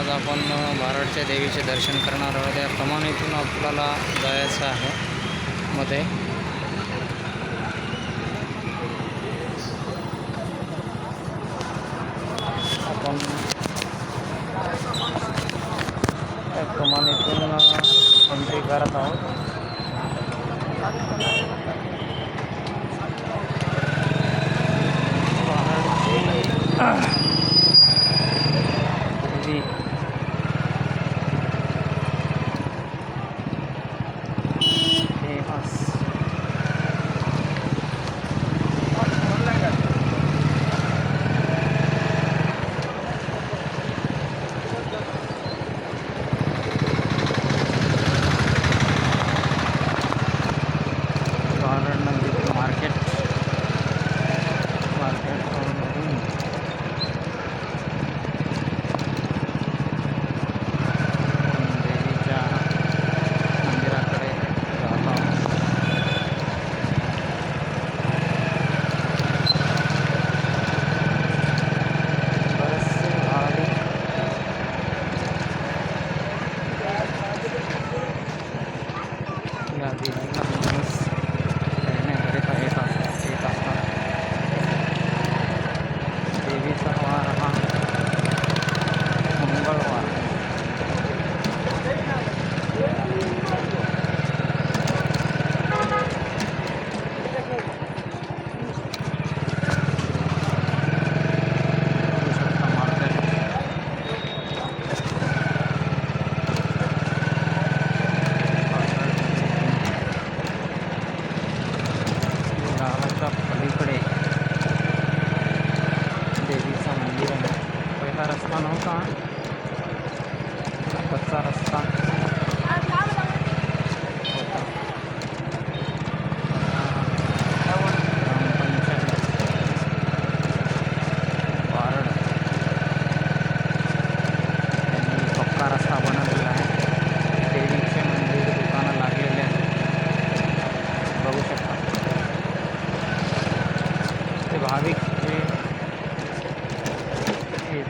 आज आपण भारडच्या देवीचे दर्शन करणार आहोत. या इथून आपल्याला जायचं आहे मध्ये. आपण त्या कमानीतून एंट्री करत आहोत.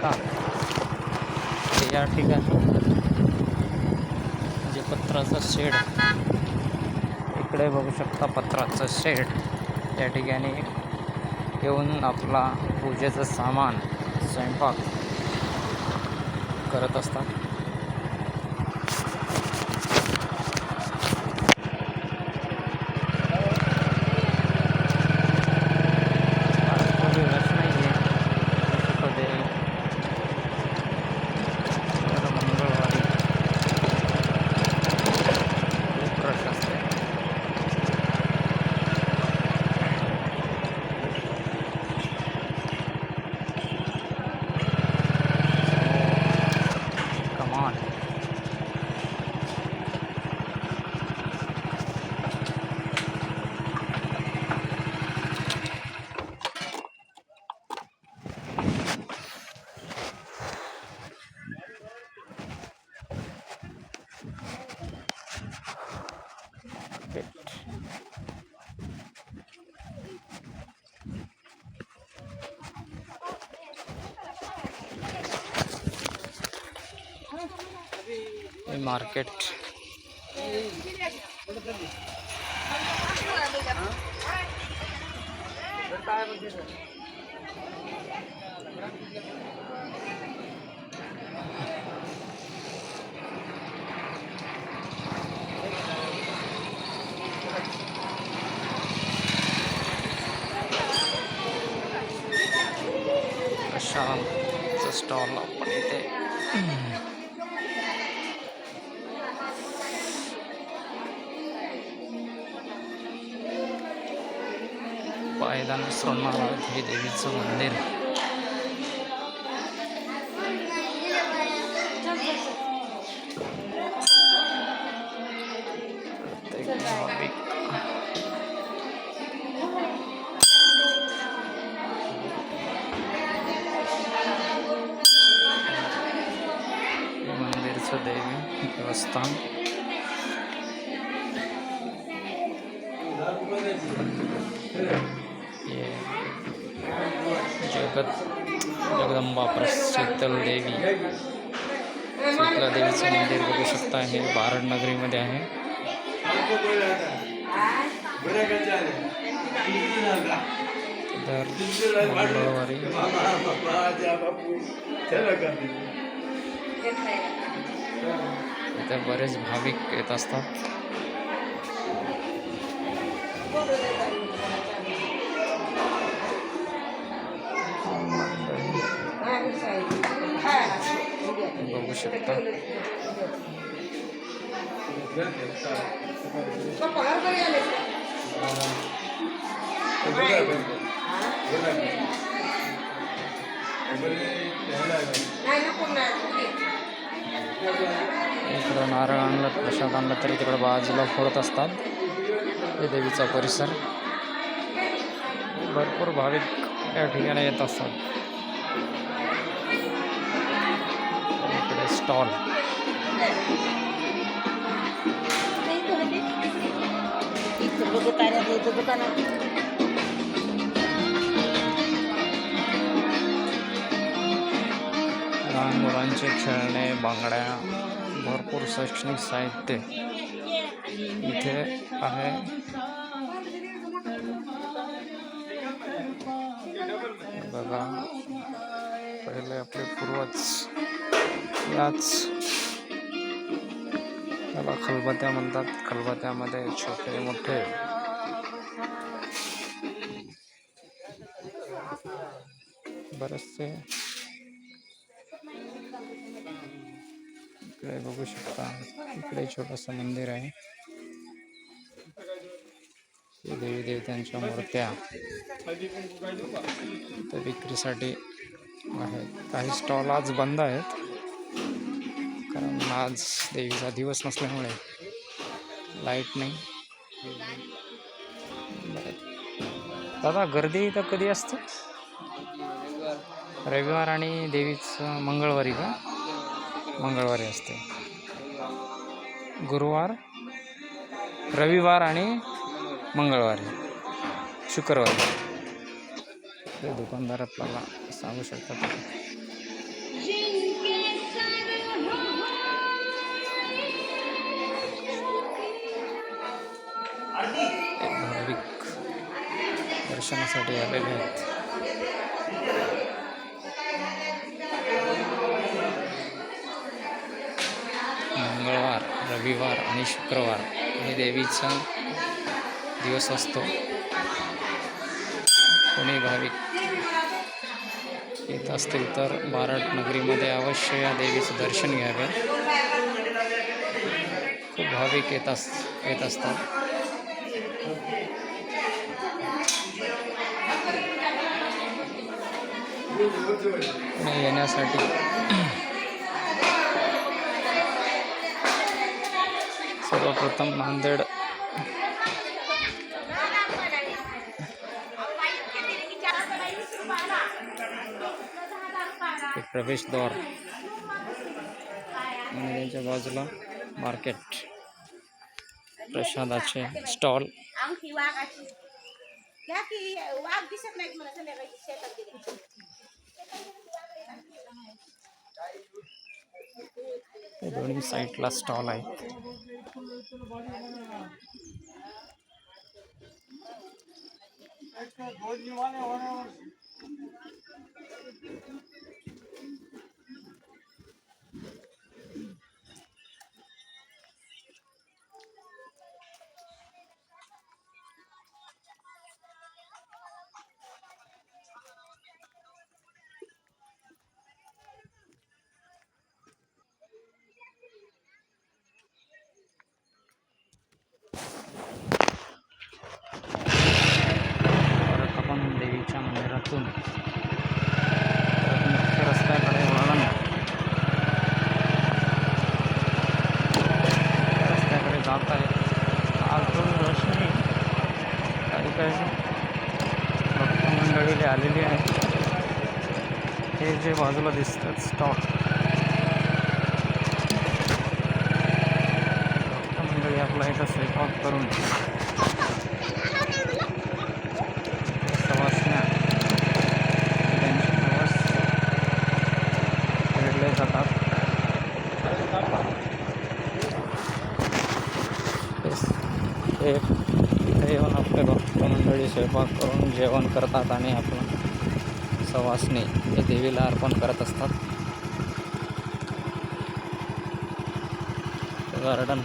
येतात या ठिकाणी जे पत्राचं शेड. इकडे बघू शकता पत्राचं शेड. त्या ठिकाणी येऊन आपला पूजेचं सामान स्वयंपाक करत असतात कोणी रश नाही आहे त्याच्यामध्ये दर मंगळवारी खूप रश असते कमान Good. हे मार्केट प्रशांतचं स्टॉल आपण इथे पायदान विसरणार हे देवीचं मंदिर प्रत्येक भाविक हे मंदिरचं देवी देवस्थान जगत जगदंबा प्रसिद्ध देवी। शीतला देवीचं मंदिर बघू शकता हे बारड नगरीमध्ये आहे. दर मंगळवारी बरेच भाविक येत असतात. बघू शकता. इकडं नारळ आणलं प्रसाद आणला तरी तिकडं बाजूला फोडत असतात. हे देवीचा परिसर. भरपूर भाविक या ठिकाणी येत असतात. स्टॉल इथं लहान मुलांचे खेळणे बांगड्या भरपूर शैक्षणिक साहित्य इथे आहे. बघा पहिले आपले पूर्वज याच. त्याला खलबत्या म्हणतात खलबत्यामध्ये छोटे मोठे. बरेचसे. इकडे बघू शकता. इकडे छोटस मंदिर आहे. देवी देवतांच्या मूर्त्या. तर विक्रीसाठी आहेत. काही स्टॉल आज बंद आहेत. कारण आज देवीचा दिवस नसल्यामुळे लाइट नाही. दादा गर्दी तर कधी असते? रविवार आणि देवीचं मंगळवारी का? मंगळवारी असते. गुरुवार रविवार आणि मंगळवारी. शुक्रवारी. ते दुकानदार आपल्याला सांगू शकतात दर्शनासाठी आलेले आहेत. मंगळवार रविवार आणि शुक्रवार हे देवीचा दिवस असतो. कोणी भाविक येत असतील तर बारट नगरीमध्ये अवश्य या देवीचं दर्शन घ्यावे. खूप भाविक येत अस येत असतात. येण्यासाठी. सर्वप्रथम नांदेड. प्रवेशद्वार. आणि त्यांच्या बाजूला मार्केट. प्रसादाचे स्टॉल. वाघ दिसत नाहीत मला संध्याकाळी शेतात दोन्ही साईडला स्टॉल आहेत. हे जे बाजूला दिसतात स्टॉक मंडळी आपला इथं स्वयंपाक करून. सवासण्या त्यांचे प्रवास जातात. हे आपले भक्त मंडळी स्वयंपाक करून जेवण करतात आणि आपण सवासणी हे देवीला अर्पण करत असतात. गार्डन.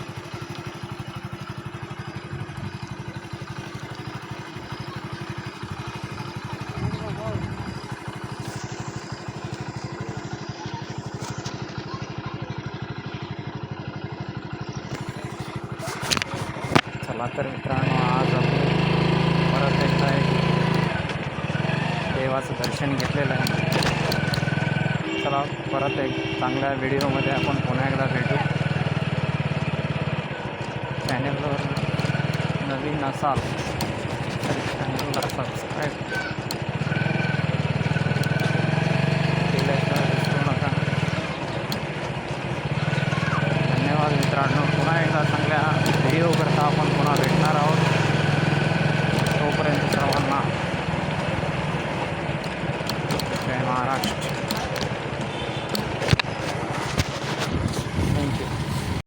चला तर मित्रांनो आज आपण परत एकदा एक देवाचं दर्शन घेतलेलं आहे. चला परत एक चांगल्या व्हिडिओमध्ये आपण पुन्हा एकदा भेटू. चॅनलवर नवीन असाल तर चॅनलला सबस्क्राईब